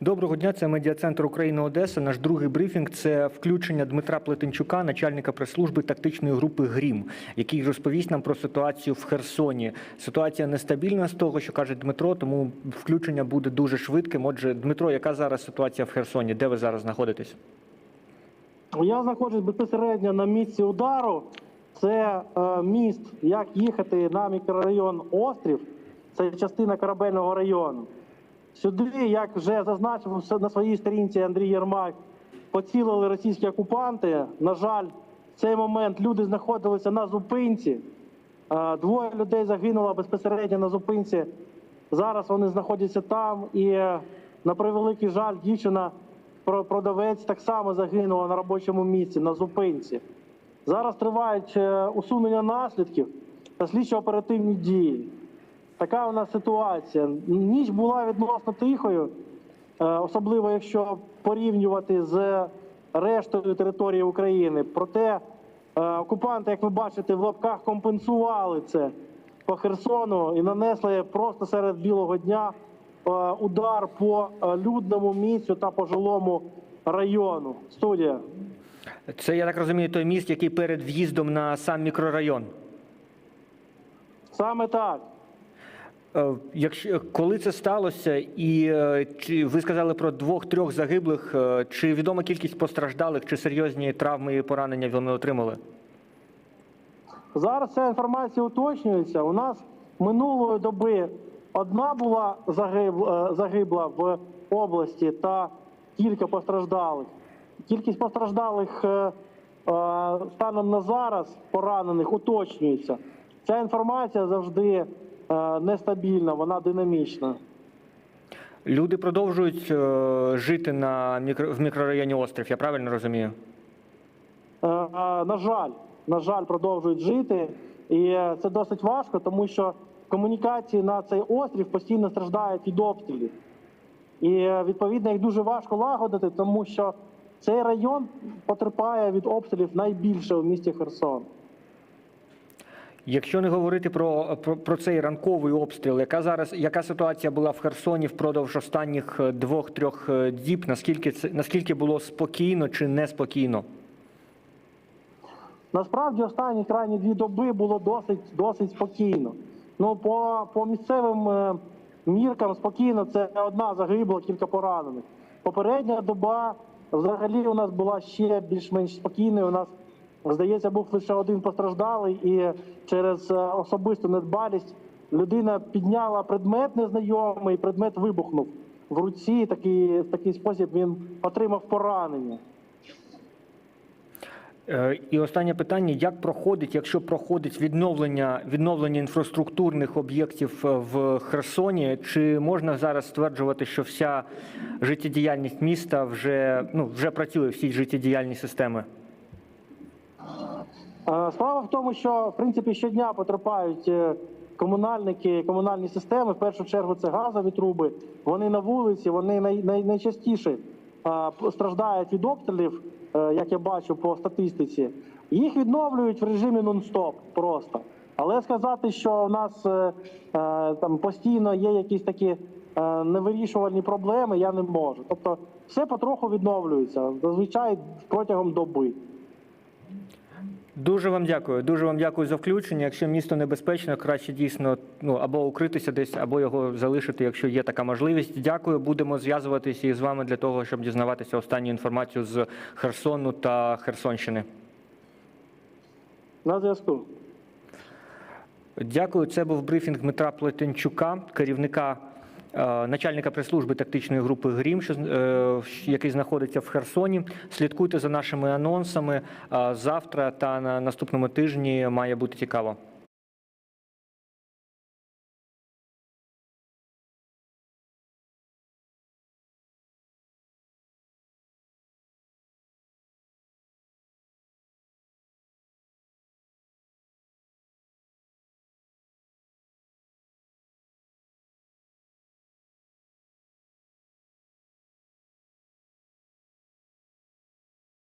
Доброго дня, це медіа-центр України Одеса. Наш другий брифінг це включення Дмитра Плетенчука, начальника прес-служби тактичної групи Грім, який розповість нам про ситуацію в Херсоні. Ситуація нестабільна з того, що каже Дмитро, тому включення буде дуже швидким. Отже, Дмитро, яка зараз ситуація в Херсоні? Де ви зараз знаходитесь? Я знаходжусь безпосередньо на місці удару. Це е, міст, як їхати на мікрорайон Острів, це частина корабельного району. Сюди, як вже зазначив на своїй сторінці Андрій Єрмак, поцілили російські окупанти. На жаль, в цей момент люди знаходилися на зупинці. Двоє людей загинуло безпосередньо на зупинці. Зараз вони знаходяться там. І на превеликий жаль, дівчина, про- продавець так само загинула на робочому місці, на зупинці. Зараз тривають е, усунення наслідків та слідчо-оперативні дії. Така у нас ситуація. Ніч була відносно тихою, е, особливо якщо порівнювати з рештою території України. Проте е, окупанти, як ви бачите, в лапках компенсували це по Херсону і нанесли просто серед білого дня е, удар по людному місцю та по жилому району. Студія. Це я так розумію, той міст, який перед в'їздом на сам мікрорайон. Саме так. Е, Якщо коли це сталося, і е, чи ви сказали про двох-трьох загиблих, е, чи відома кількість постраждалих, чи серйозні травми і поранення вони отримали? Зараз ця інформація уточнюється. У нас минулої доби одна була загибла, загибла в області та кілька постраждалих. Кількість постраждалих станом на зараз поранених уточнюється. Ця інформація завжди нестабільна, вона динамічна. Люди продовжують е, жити на мікро, в мікрорайоні Острів, я правильно розумію? Е, е, на жаль, на жаль, продовжують жити, і е, це досить важко, тому що комунікації на цей острів постійно страждають від обстрілів. І е, відповідно їх дуже важко лагодити, тому що цей район потерпає від обстрілів найбільше у місті Херсон. Якщо не говорити про, про, про цей ранковий обстріл, яка зараз яка ситуація була в Херсоні впродовж останніх е, двох-трьох е, діб? Наскільки це наскільки було спокійно чи неспокійно? Насправді останні крайні дві доби було досить досить спокійно. Ну по, по місцевим е, міркам спокійно це одна загибла, кілька поранених. Попередня доба взагалі у нас була ще більш-менш спокійною. У нас здається, був лише один постраждалий, і через е, особисту недбалість людина підняла предмет незнайомий, предмет вибухнув в руці. Такий, в такий спосіб він отримав поранення. Е, І останнє питання: як проходить, якщо проходить відновлення відновлення інфраструктурних об'єктів е, в Херсоні? Чи можна зараз стверджувати, що вся життєдіяльність міста вже ну вже працює всі життєдіяльні системи? Е, Справа в тому, що в принципі щодня потерпають е, комунальники, комунальні системи. В першу чергу це газові труби. Вони на вулиці, вони най, най, найчастіше е, страждають від обстрілів, як я бачу по статистиці. Їх відновлюють в режимі нон-стоп просто. Але сказати, що у нас там постійно є якісь такі невирішувальні проблеми, я не можу. Тобто, все потроху відновлюється зазвичай протягом доби. Дуже вам дякую. Дуже вам дякую за включення. Якщо місто небезпечно, краще дійсно ну або укритися десь, або його залишити, якщо є така можливість. Дякую. Будемо зв'язуватися із вами для того, щоб дізнаватися останню інформацію з Херсону та Херсонщини. На зв'язку. Дякую. Це був брифінг Дмитра Плетенчука, керівника начальника прес-служби тактичної групи Грім, що, е, який знаходиться в Херсоні. Слідкуйте за нашими анонсами. Е, Завтра та на наступному тижні має бути цікаво.